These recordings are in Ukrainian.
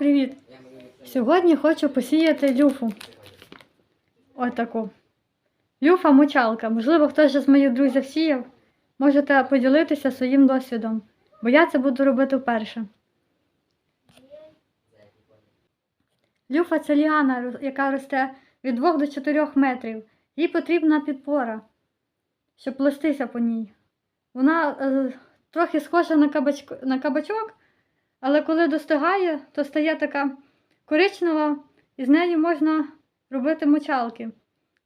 Привіт! Сьогодні хочу посіяти люфу. Отаку. Люфа мочалка. Можливо, хтось з моїх друзів сіяв. Можете поділитися своїм досвідом, бо я це буду робити вперше. Люфа це ліана, яка росте від 2 до 4 метрів. Їй потрібна підпора, щоб плестися по ній. Вона е, трохи схожа на, кабачко, на кабачок, але коли достигає, то стає така коричнева, і з нею можна робити мочалки.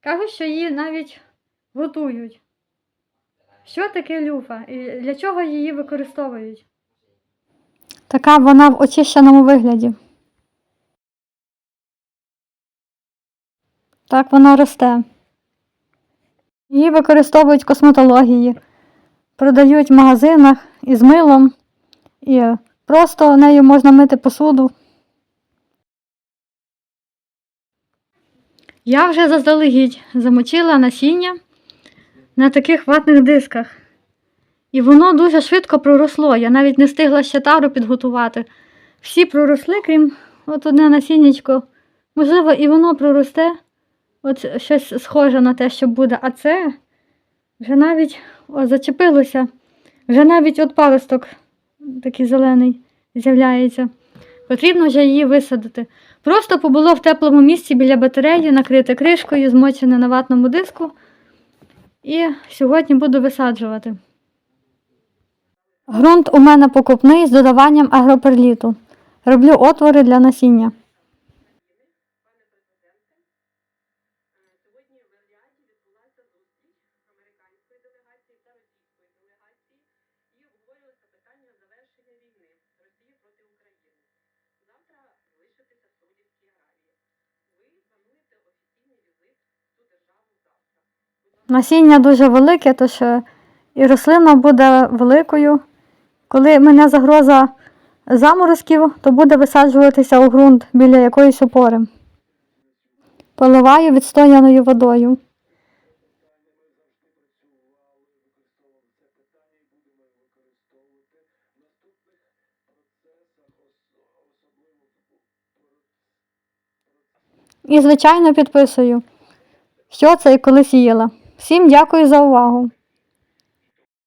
Кажуть, що її навіть готують. Що таке люфа і для чого її використовують? Така вона в очищеному вигляді. Так вона росте. Її використовують в косметології, продають в магазинах із милом, і просто нею можна мити посуду. Я вже заздалегідь замочила насіння на таких ватних дисках. І воно дуже швидко проросло. Я навіть не встигла ще тару підготувати. Всі проросли, крім от одне насіннячко. Можливо, і воно проросте. От щось схоже на те, що буде. А це вже навіть о, зачепилося. Вже навіть от паросток такий зелений з'являється. Потрібно вже її висадити. Просто побуло в теплому місці біля батареї, накрите кришкою, змочене на ватному диску. І сьогодні буду висаджувати. Грунт у мене покупний з додаванням агроперліту. Роблю отвори для насіння. Сьогодні в Ріаді відбулася американської делегації і обговорювалося питання завершення війни Росії проти України. Завтра залишитися Саудівській Аравії. Ви плануєте офіційний візит в цю державу завтра. Насіння дуже велике, тож е, і рослина буде великою. Коли мене загроза заморозків, то буде висаджуватися у ґрунт біля якоїсь опори. Поливаю відстояною водою. І, звичайно, підписую, що це і коли їла. Всім дякую за увагу.